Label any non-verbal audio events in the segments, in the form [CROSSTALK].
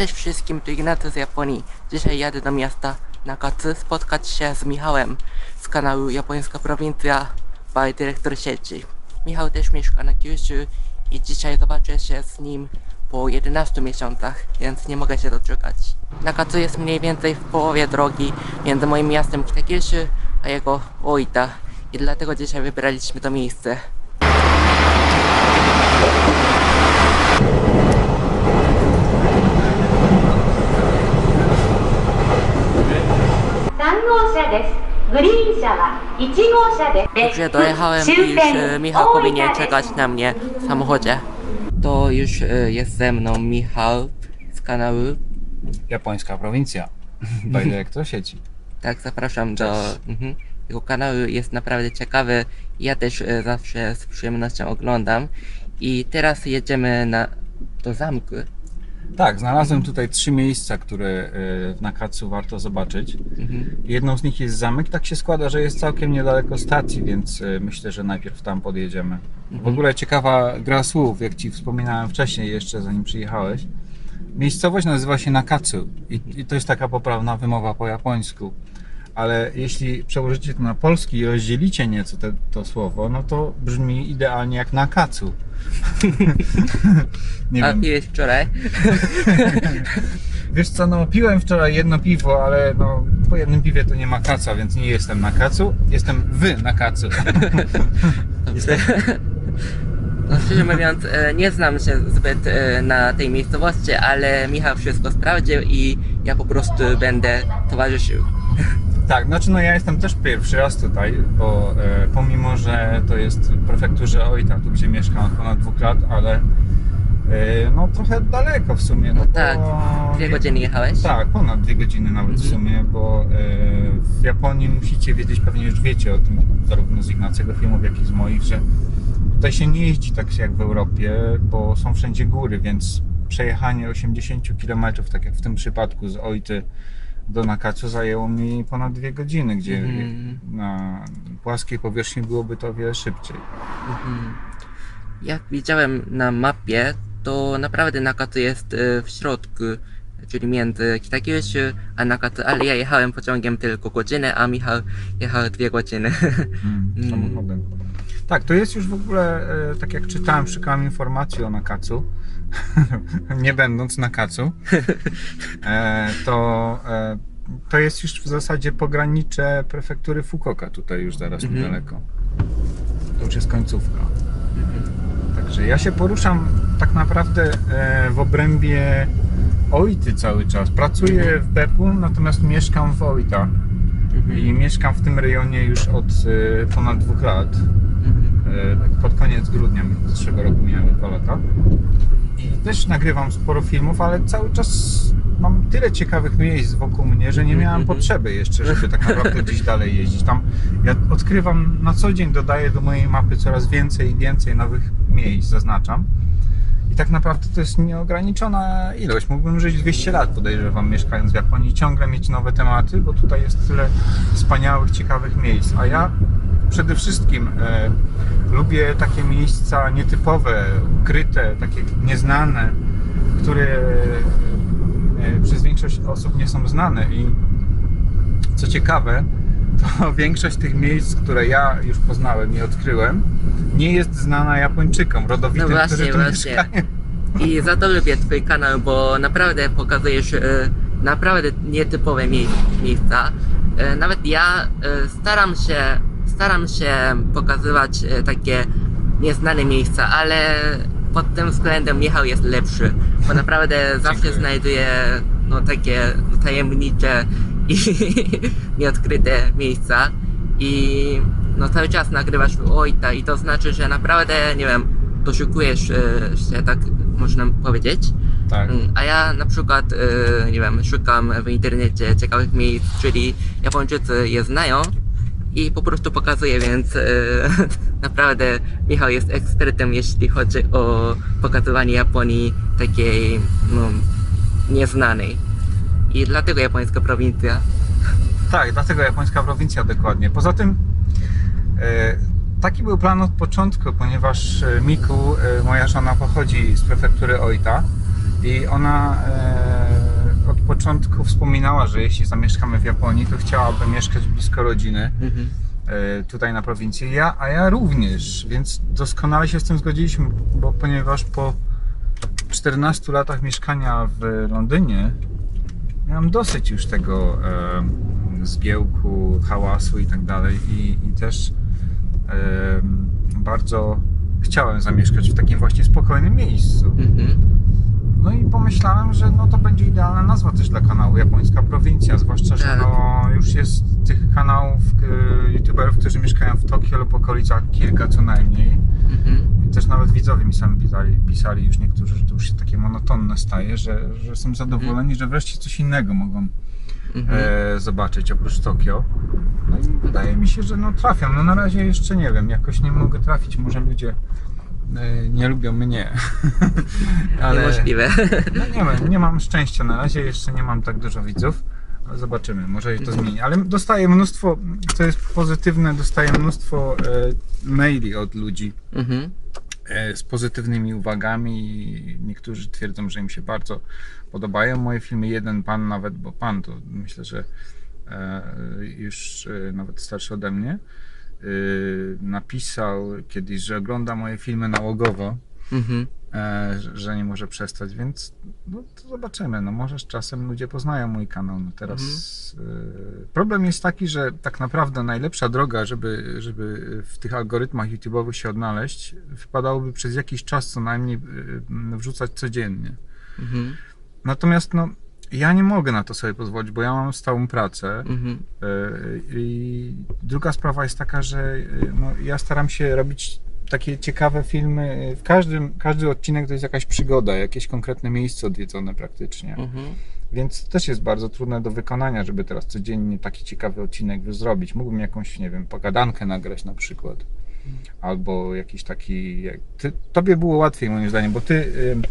Cześć wszystkim, tu Ignacy z Japonii. Dzisiaj jadę do miasta Nakatsu spotkać się z Michałem z kanału Japońska Prowincja by dyrektor sieci. Michał też mieszka na Kyushu i dzisiaj zobaczę się z nim po 11 miesiącach, więc nie mogę się doczekać. Nakatsu jest mniej więcej w połowie drogi między moim miastem Kitakyushu a jego Oita i dlatego dzisiaj wybraliśmy to miejsce. 号車ですグリーン車は1号車で Dobrze, dojechałem i już e, Michał powinien czekać na mnie w samochodzie. To już e, jest ze mną Michał z kanału. Japońska prowincja. [LAUGHS] By dyrektor sieci. Tak, zapraszam do mhm. jego kanału. Jest naprawdę ciekawy. Ja też e, zawsze z przyjemnością oglądam. I teraz jedziemy na, do zamku. Tak, znalazłem tutaj trzy miejsca, które y, w Nakatsu warto zobaczyć. Mhm. Jedną z nich jest zamek. Tak się składa, że jest całkiem niedaleko stacji, więc y, myślę, że najpierw tam podjedziemy. W ogóle ciekawa gra słów, jak Ci wspominałem wcześniej jeszcze, zanim przyjechałeś. Miejscowość nazywa się Nakatsu i, i to jest taka poprawna wymowa po japońsku. Ale jeśli przełożycie to na polski i rozdzielicie nieco te, to słowo, no to brzmi idealnie jak Nakatsu. [LAUGHS] Nie A wiem. piłeś wczoraj? Wiesz co, no piłem wczoraj jedno piwo, ale no po jednym piwie to nie ma kaca, więc nie jestem na kacu, jestem wy na kacu. [LAUGHS] Dobrze. No szczerze mówiąc, e, nie znam się zbyt e, na tej miejscowości, ale Michał wszystko sprawdził i ja po prostu będę towarzyszył. Tak, znaczy no ja jestem też pierwszy raz tutaj, bo e, pomimo, że to jest w prefekturze Oita, tu gdzie mieszkam od ponad dwóch lat, ale e, no trochę daleko w sumie. No, No tak, bo- Dwie godziny jechałeś? Tak, ponad dwie godziny nawet w Mhm. sumie, bo e, w Japonii musicie wiedzieć, pewnie już wiecie o tym, zarówno z Ignacego filmów, jak i z moich, że tutaj się nie jeździ tak jak w Europie, bo są wszędzie góry, więc przejechanie 80 km, tak jak w tym przypadku z Ojty do Nakatsu zajęło mi ponad dwie godziny, gdzie Mhm. na płaskiej powierzchni byłoby to o wiele szybciej. Mhm. Jak widziałem na mapie, to naprawdę Nakatu jest e, w środku, czyli między Kitakyushu a Nakatu, ale ja jechałem pociągiem tylko godzinę, a Michał jechał dwie godziny. Mm, [LAUGHS] Mm. samochodem. Tak, to jest już w ogóle, e, tak jak czytałem, szukałem informacji o Nakacu, [LAUGHS] nie będąc na Kacu, e, to, e, to jest już w zasadzie pogranicze prefektury Fukuoka tutaj już zaraz Mhm. niedaleko. To już jest końcówka. Także ja się poruszam tak naprawdę e, w obrębie Oity cały czas. Pracuję w Beppu, natomiast mieszkam w Oita. I mieszkam w tym rejonie już od ponad dwóch lat. Mhm. Pod koniec grudnia zeszłego roku miałem dwa lata. I też nagrywam sporo filmów, ale cały czas mam tyle ciekawych miejsc wokół mnie, że nie miałem Mhm. potrzeby jeszcze, żeby tak naprawdę gdzieś dalej jeździć. Tam ja odkrywam na co dzień, dodaję do mojej mapy coraz więcej i więcej nowych miejsc, zaznaczam. I tak naprawdę to jest nieograniczona ilość. Mógłbym żyć 200 lat, podejrzewam, mieszkając w Japonii, ciągle mieć nowe tematy, bo tutaj jest tyle wspaniałych, ciekawych miejsc. A ja przede wszystkim e, lubię takie miejsca nietypowe, ukryte, takie nieznane, które e, przez większość osób nie są znane. I co ciekawe, to [LAUGHS] większość tych miejsc, które ja już poznałem i odkryłem, nie jest znana Japończykom, rodowitym, No właśnie, którzy tu właśnie. mieszkają. I za to lubię twój kanał, bo naprawdę pokazujesz e, naprawdę nietypowe mie miejsca. E, nawet ja staram się, staram się pokazywać e, takie nieznane miejsca, ale pod tym względem Michał jest lepszy, bo naprawdę [LAUGHS] zawsze Dziękuję. znajduje no, takie tajemnicze i [LAUGHS] nieodkryte miejsca i no, cały czas nagrywasz w Ojta i to znaczy, że naprawdę, nie wiem, doszukujesz e, się, tak można powiedzieć. Tak. Mm, A ja na przykład, e, nie wiem, szukam w internecie ciekawych miejsc, czyli Japończycy je znają i po prostu pokazuję, więc e, [LAUGHS] naprawdę Michał jest ekspertem, jeśli chodzi o pokazywanie Japonii takiej, no, nieznanej. I dlatego japońska prowincja. Tak, dlatego japońska prowincja dokładnie. Poza tym e, taki był plan od początku, ponieważ e, Miku, e, moja żona, pochodzi z prefektury Oita i ona e, początku wspominała, że jeśli zamieszkamy w Japonii, to chciałaby mieszkać blisko rodziny. Mhm. e, tutaj na prowincji, ja, a ja również, więc doskonale się z tym zgodziliśmy, bo ponieważ po 14 latach mieszkania w Londynie miałem dosyć już tego e, zgiełku, hałasu i tak dalej i, i też e, bardzo chciałem zamieszkać w takim właśnie spokojnym miejscu. Mhm. No i pomyślałem, że no to będzie idealna nazwa też dla kanału Japońska Prowincja, zwłaszcza, że Tak. no już jest tych kanałów e, youtuberów, którzy mieszkają w Tokio lub okolicach kilka co najmniej. Mhm. I też nawet widzowie mi sami pisali, pisali już niektórzy, że to już się takie monotonne staje, że, że są zadowoleni, że wreszcie coś innego mogą Mhm. e, zobaczyć oprócz Tokio. No i wydaje mi się, że no trafiam. No na razie jeszcze nie wiem, jakoś nie mogę trafić, może ludzie nie lubią mnie. [LAUGHS] Niemożliwe. No nie, mam, nie mam szczęścia na razie, jeszcze nie mam tak dużo widzów. Ale zobaczymy, może się to zmieni. Ale dostaję mnóstwo, co jest pozytywne, dostaję mnóstwo e, maili od ludzi Mhm. e, z pozytywnymi uwagami. Niektórzy twierdzą, że im się bardzo podobają moje filmy. Jeden pan nawet, bo pan to myślę, że e, już e, nawet starszy ode mnie, e, napisał kiedyś, że ogląda moje filmy nałogowo Mhm. e, że- nie może przestać, więc no, to zobaczymy. No, może z czasem ludzie poznają mój kanał. No, teraz e, problem jest taki, że tak naprawdę najlepsza droga, żeby, żeby w tych algorytmach YouTube'owych się odnaleźć, wypadałoby przez jakiś czas co najmniej e, wrzucać codziennie. Mhm. Natomiast no, ja nie mogę na to sobie pozwolić, bo ja mam stałą pracę. Mhm. E, I druga sprawa jest taka, że e, no, ja staram się robić takie ciekawe filmy. W każdym, każdy odcinek to jest jakaś przygoda, jakieś konkretne miejsce odwiedzone praktycznie. Mhm. Więc też jest bardzo trudne do wykonania, żeby teraz codziennie taki ciekawy odcinek zrobić. Mógłbym jakąś, nie wiem, pogadankę nagrać na przykład. Albo jakiś taki. Ty, tobie było łatwiej moim zdaniem, bo ty. ym,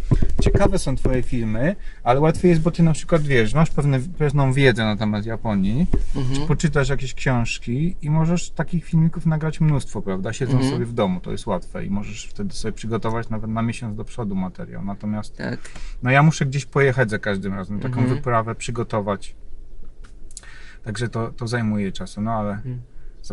ciekawe są twoje filmy, ale łatwiej jest, bo ty na przykład wiesz, masz pewne, pewną wiedzę na temat Japonii, Mhm. poczytasz jakieś książki i możesz takich filmików nagrać mnóstwo, prawda? Siedząc Mhm. sobie w domu, to jest łatwe i możesz wtedy sobie przygotować nawet na miesiąc do przodu materiał. Natomiast Tak. no ja muszę gdzieś pojechać za każdym razem, taką Mhm. wyprawę przygotować. Także to, to zajmuje czasu, no ale Mhm.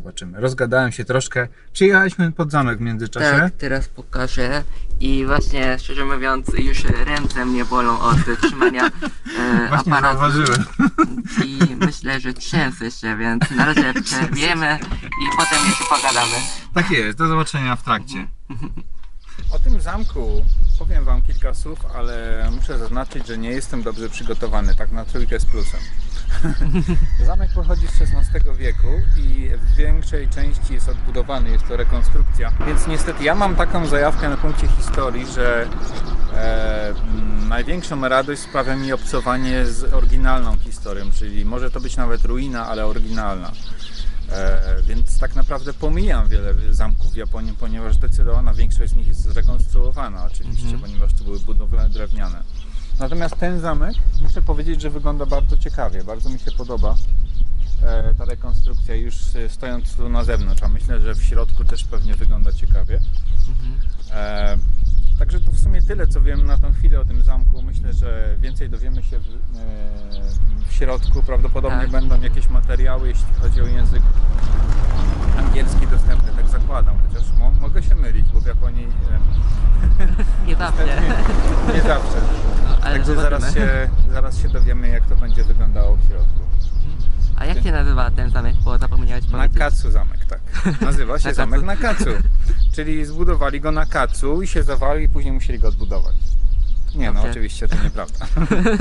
Zobaczymy. Rozgadałem się troszkę. Przyjechaliśmy pod zamek w międzyczasie. Tak, teraz pokażę. I właśnie, szczerze mówiąc, już ręce mnie bolą od trzymania e, [LAUGHS] Właśnie aparatu. zauważyłem. [LAUGHS] I myślę, że trzęsę się, więc na razie [LAUGHS] przerwiemy i potem jeszcze pogadamy. Tak jest, do zobaczenia w trakcie. O tym zamku powiem Wam kilka słów, ale muszę zaznaczyć, że nie jestem dobrze przygotowany, tak na trójkę z plusem. [LAUGHS] Zamek pochodzi z XVI wieku i w większej części jest odbudowany, jest to rekonstrukcja. Więc niestety ja mam taką zajawkę na punkcie historii, że e, największą radość sprawia mi obcowanie z oryginalną historią, czyli może to być nawet ruina, ale oryginalna. E, więc tak naprawdę pomijam wiele zamków w Japonii, ponieważ zdecydowana większość z nich jest zrekonstruowana oczywiście, Mhm. ponieważ to były budowle drewniane. Natomiast ten zamek, muszę powiedzieć, że wygląda bardzo ciekawie, bardzo mi się podoba e, ta rekonstrukcja już e, stojąc tu na zewnątrz, a myślę, że w środku też pewnie wygląda ciekawie. Mhm. E, także to w sumie tyle, co wiem na tą chwilę o tym zamku. Myślę, że więcej dowiemy się w, e, w środku. Prawdopodobnie Tak. będą jakieś materiały, jeśli chodzi o język angielski dostępny, tak zakładam. Chociaż mo, mogę się mylić, bo w Japonii e, Nie zawsze. [LAUGHS] nie zawsze. Ale Także zobaczymy. zaraz się, zaraz się dowiemy, jak to będzie wyglądało w środku. A jak się nazywa ten zamek? Bo zapomniałeś powiedzieć. Nakatsu zamek, tak. Nazywa [LAUGHS] się zamek Nakatsu. Czyli zbudowali go na kacu i się zawali i później musieli go odbudować. Nie no, Dobrze. oczywiście to nieprawda.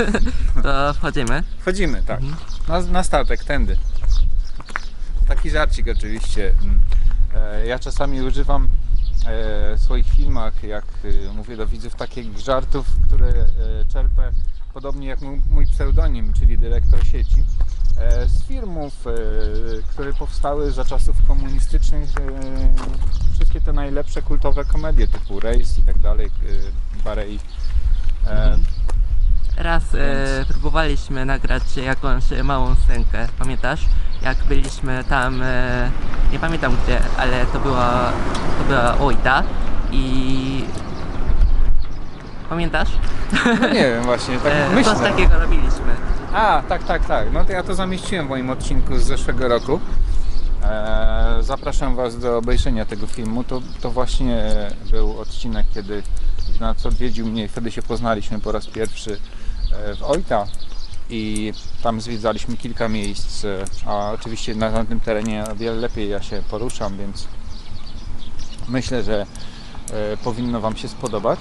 [LAUGHS] To wchodzimy. Wchodzimy, tak. Mhm. Na, na statek, tędy. Taki żarcik oczywiście. Mm. E, Ja czasami używam swoich filmach, jak e, mówię do widzów, takich żartów, które e, czerpę podobnie jak mój, pseudonim, czyli dyrektor sieci, e, z filmów, e, które powstały za czasów komunistycznych. e, Wszystkie te najlepsze kultowe komedie typu Race i tak dalej, e, Barei. E, Mhm. Raz e, próbowaliśmy nagrać jakąś małą scenkę, pamiętasz? Jak byliśmy tam, e, nie pamiętam gdzie, ale to była, to była Oita i... Pamiętasz? No nie wiem właśnie, [LAUGHS] tak E, myślę. coś takiego robiliśmy. A, tak, tak, tak. No to ja to zamieściłem w moim odcinku z zeszłego roku. Eee, zapraszam Was do obejrzenia tego filmu. To, to właśnie był odcinek, kiedy Ignac odwiedził mnie i wtedy się poznaliśmy po raz pierwszy e, w Ojta i tam zwiedzaliśmy kilka miejsc, a oczywiście na, na tym terenie o wiele lepiej ja się poruszam, więc myślę, że e, powinno Wam się spodobać.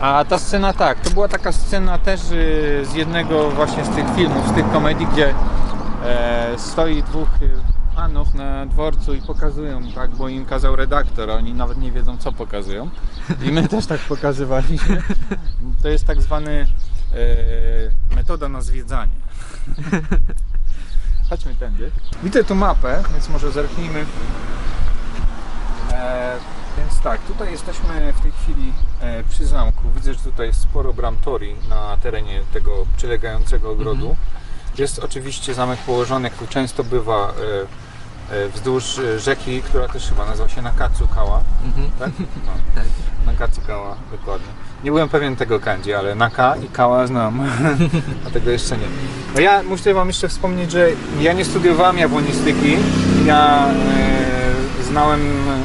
A ta scena tak, to była taka scena też y, z jednego właśnie z tych filmów, z tych komedii, gdzie e, stoi dwóch panów na dworcu i pokazują, tak, bo im kazał redaktor, a oni nawet nie wiedzą co pokazują. [LAUGHS] I my też tak pokazywaliśmy. To jest tak zwany e, metoda na zwiedzanie. [LAUGHS] Chodźmy tędy. Widzę tu mapę, więc może zerknijmy. E, więc tak, tutaj jesteśmy w tej chwili e, przy zamku. Widzę, że tutaj jest sporo bram tori na terenie tego przylegającego ogrodu. Jest oczywiście zamek położony, jak to często bywa, e, wzdłuż e, rzeki, która też chyba nazywa się Nakatsukawa. Mhm. Tak? [LAUGHS] No, Tak. Nakatsukawa, dokładnie. Nie byłem pewien tego kanji, ale Naka i Kawa znam, [LAUGHS] a tego jeszcze nie. No ja muszę Wam jeszcze wspomnieć, że ja nie studiowałem japonistyki. Ja e, znałem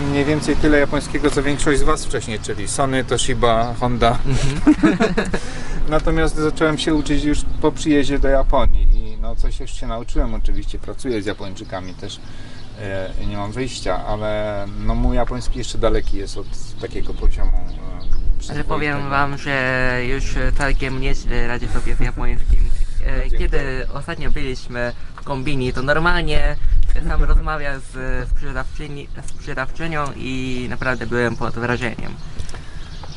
mniej więcej tyle japońskiego, co większość z Was wcześniej, czyli Sony, Toshiba, Honda. [LAUGHS] Natomiast zacząłem się uczyć już po przyjeździe do Japonii i no coś już się nauczyłem oczywiście, pracuję z Japończykami też. E, Nie mam wyjścia, ale no mój japoński jeszcze daleki jest od takiego poziomu. Ale powiem wam, że już całkiem nieźle radzi sobie z japońskim. E. Kiedy ostatnio byliśmy w kombini, to normalnie sam rozmawia z sprzedawczyni, sprzedawczynią i naprawdę byłem pod wrażeniem.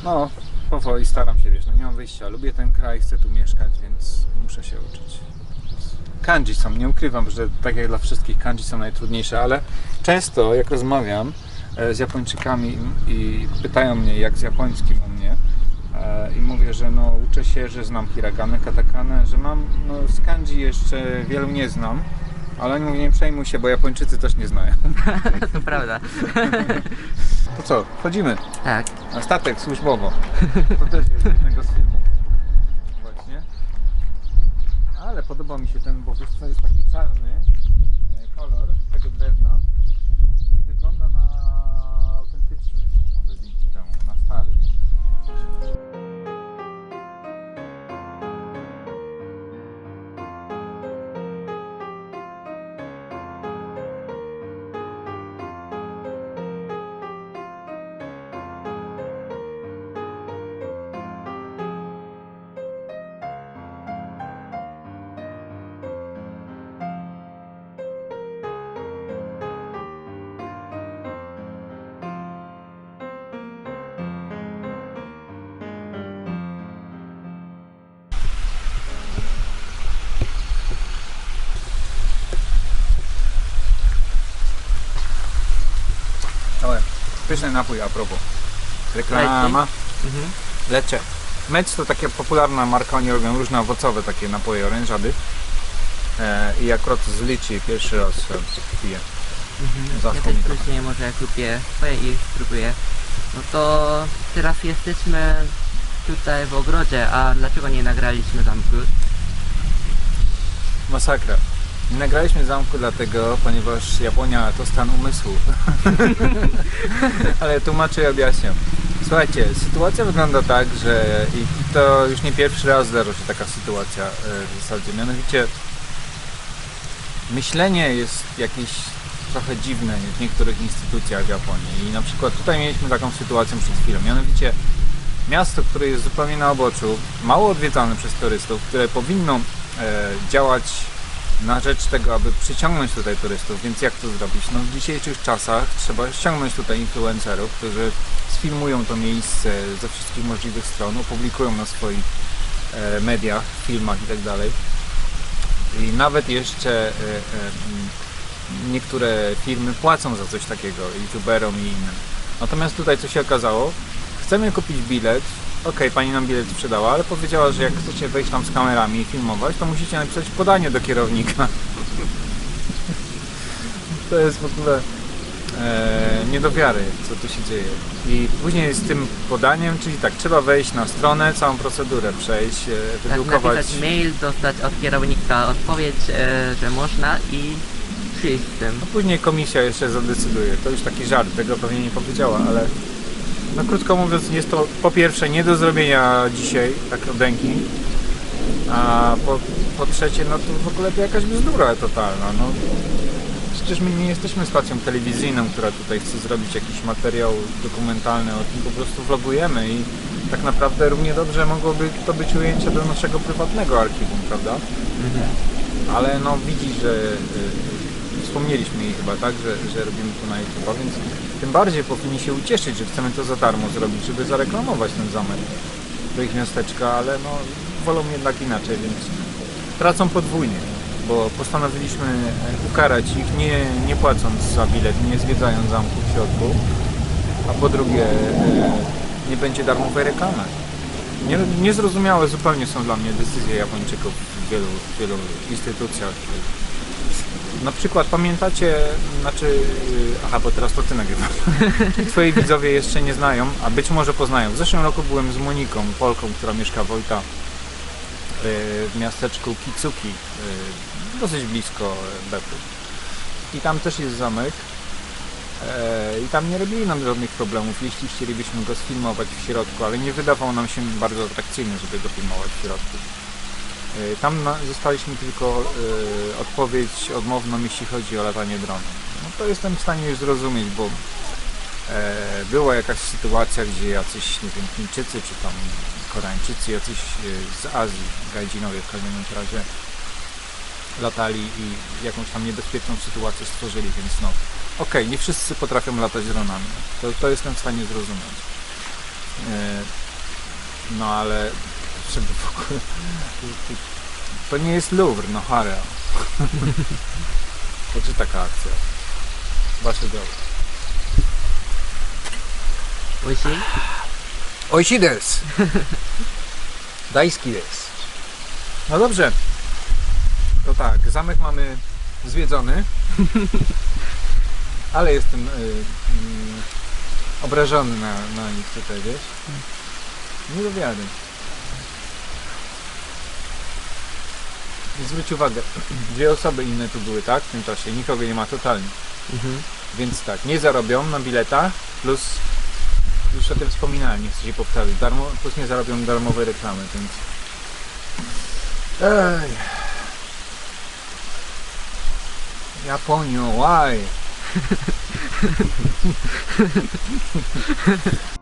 No, powoli staram się, wiesz, no nie mam wyjścia. Lubię ten kraj, chcę tu mieszkać, więc muszę się uczyć. Kanji są, nie ukrywam, że tak jak dla wszystkich kanji są najtrudniejsze, ale często jak rozmawiam e, z Japończykami i pytają mnie jak z japońskim u mnie e, i mówię, że no uczę się, że znam hiraganę, katakanę, że mam, no z kanji jeszcze wielu nie znam, ale oni mówią, nie przejmuj się, bo Japończycy też nie znają. [LAUGHS] to prawda. [LAUGHS] To co, wchodzimy. Tak. Na statek służbowo. To też jest jednego z filmów. Właśnie. Ale podoba mi się ten, bo wiesz co, jest taki czarny e, kolor tego drewna pyszny napój a propos. Reklama. Mhm. Lecie. Mecz to taka popularna marka, oni robią różne owocowe takie napoje orężady. E, I akurat z liczy pierwszy raz e, piję. Ja Zaszło też mi trochę. później może jak lubię swoje i spróbuję. No to teraz jesteśmy tutaj w ogrodzie, a dlaczego nie nagraliśmy zamku? Masakra. Nagraliśmy zamku dlatego, ponieważ Japonia to stan umysłu. [LAUGHS] Ale tłumaczę i objaśniam. Słuchajcie, sytuacja wygląda tak, że i to już nie pierwszy raz zdarza się taka sytuacja e, w zasadzie. Mianowicie myślenie jest jakieś trochę dziwne w niektórych instytucjach w Japonii. I na przykład tutaj mieliśmy taką sytuację przed chwilą. Mianowicie miasto, które jest zupełnie na oboczu, mało odwiedzane przez turystów, które powinno e, działać na rzecz tego, aby przyciągnąć tutaj turystów, więc jak to zrobić? No w dzisiejszych czasach trzeba ściągnąć tutaj influencerów, którzy sfilmują to miejsce ze wszystkich możliwych stron, opublikują na swoich e, mediach, filmach i tak. I nawet jeszcze e, e, niektóre firmy płacą za coś takiego, youtuberom i innym. Natomiast tutaj co się okazało, chcemy kupić bilet, okej, pani nam bilet sprzedała, ale powiedziała, że jak chcecie wejść tam z kamerami i filmować, to musicie napisać podanie do kierownika. To jest w ogóle e, nie do wiary, co tu się dzieje. I później z tym podaniem, czyli tak, trzeba wejść na stronę, całą procedurę przejść, e, Tak, wydrukować. napisać mail, dostać od kierownika odpowiedź, e, że można i przyjść z tym. No później komisja jeszcze zadecyduje. To już taki żart, tego pewnie nie powiedziała, ale no krótko mówiąc jest to po pierwsze nie do zrobienia dzisiaj, tak od ręki, a po, po trzecie no to w ogóle to jakaś bzdura totalna. No. Przecież my nie jesteśmy stacją telewizyjną, która tutaj chce zrobić jakiś materiał dokumentalny, o tym po prostu vlogujemy i tak naprawdę równie dobrze mogłoby to być ujęcie do naszego prywatnego archiwum, prawda? ale no widzi, że y, wspomnieliśmy jej chyba, tak, że, że robimy to na YouTube, więc tym bardziej powinni się ucieszyć, że chcemy to za darmo zrobić, żeby zareklamować ten zamek do ich miasteczka, ale no wolą jednak inaczej, więc tracą podwójnie, bo postanowiliśmy e, ukarać ich nie, nie płacąc za bilet, nie zwiedzając zamku w środku, a po drugie e, nie będzie darmowej reklamy. Nie, niezrozumiałe zupełnie są dla mnie decyzje Japończyków w wielu, wielu instytucjach. Na przykład pamiętacie, znaczy, yy, aha, bo teraz to ty nagrywasz. [LAUGHS] Twoi widzowie jeszcze nie znają, a być może poznają. W zeszłym roku byłem z Moniką, Polką, która mieszka w Ojta yy, w miasteczku Kitsuki, yy, dosyć blisko Beppu. I tam też jest zamek. I tam nie robili nam żadnych problemów, jeśli chcielibyśmy go sfilmować w środku, ale nie wydawał nam się bardzo atrakcyjny, żeby go filmować w środku. E, Tam zostaliśmy tylko e, odpowiedź odmowną, jeśli chodzi o latanie dronem. No to jestem w stanie już zrozumieć, bo e, była jakaś sytuacja, gdzie jacyś, nie wiem, Chińczycy czy tam Koreańczycy, jacyś z Azji, gajdzinowie w każdym razie, latali i jakąś tam niebezpieczną sytuację stworzyli, więc no, okej, nie wszyscy potrafią latać dronami. To, to jestem w stanie zrozumieć. No ale żeby w ogóle... To nie jest Louvre, no Harry. Po czy taka akcja? Wasze drogi. Des! No dobrze. To tak, zamek mamy zwiedzony. Ale jestem y, mm, obrażony na, na nich tutaj, wiesz? Nie do I Zwróć uwagę, dwie osoby inne tu były, tak? W tym czasie. Nikogo nie ma totalnie. Mhm. Więc tak, nie zarobią na biletach, plus już o tym wspominałem, nie chcę się powtarzać, darmo, plus nie zarobią darmowej reklamy, więc... Ej. Japonio, why? [LAUGHS]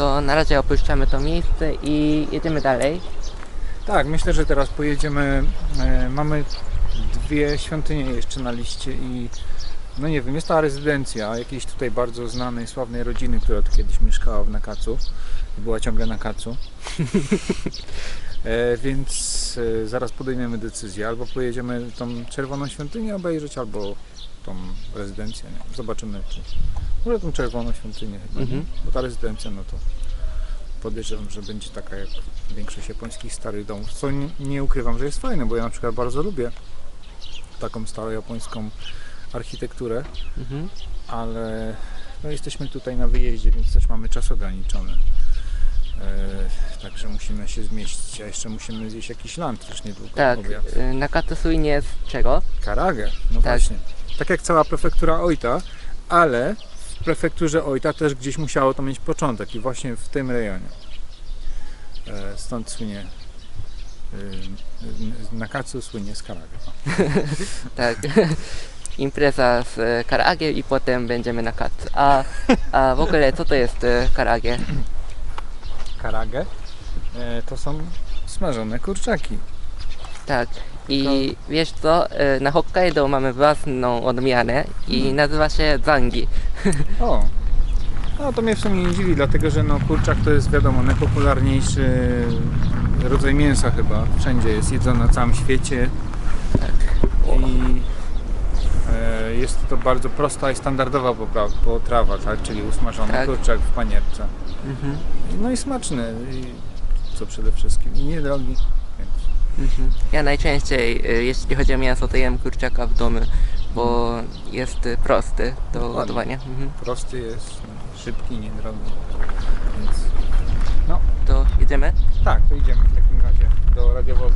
To na razie opuszczamy to miejsce i jedziemy dalej. Tak, myślę, że teraz pojedziemy, e, mamy dwie świątynie jeszcze na liście i no nie wiem, jest ta rezydencja jakiejś tutaj bardzo znanej, sławnej rodziny, która tu kiedyś mieszkała w Nakacu i była ciągle na Kacu. [LAUGHS] E, więc e, zaraz podejmiemy decyzję, albo pojedziemy tą czerwoną świątynię obejrzeć, albo tą rezydencję, nie? zobaczymy. Czy... Może tą czerwoną świątynię chyba, Mhm. nie? bo ta rezydencja, no to podejrzewam, że będzie taka jak większość japońskich starych domów, co nie, nie ukrywam, że jest fajne, bo ja na przykład bardzo lubię taką starą japońską architekturę, Mhm. ale no jesteśmy tutaj na wyjeździe, więc też mamy czas ograniczony. E, także musimy się zmieścić, a jeszcze musimy zjeść jakiś lunch już niedługo. Tak, y, Nakata Suinie z czego? Karagę, no Tak. właśnie. Tak jak cała prefektura Ojta, ale w prefekturze Ojta też gdzieś musiało to mieć początek i właśnie w tym rejonie. E, Stąd słynie y, Nakatsu słynie z Karagę. [LAUGHS] Tak. [LAUGHS] Impreza z e, karage i potem będziemy na kat. A, a w ogóle co to jest e, karage? Karagę e, to są smażone kurczaki. Tak. I wiesz co, e, na Hokkaido mamy własną odmianę i nazywa się zangi. O! No to mnie w sumie nie dziwi, dlatego że no kurczak to jest wiadomo najpopularniejszy rodzaj mięsa chyba. Wszędzie jest jedzony na całym świecie. I e, jest to bardzo prosta i standardowa potrawa, tak? Czyli usmażony Tak. kurczak w panierce. Mhm. No i smaczny, i co przede wszystkim. I niedrogi. Mhm. Ja najczęściej, e, jeśli chodzi o mięso, to jem kurczaka w domu, bo jest prosty do Dokładnie. gotowania. Mhm. prosty jest, szybki, niedrogi. Więc To idziemy? tak, to idziemy w takim razie do radiowozu.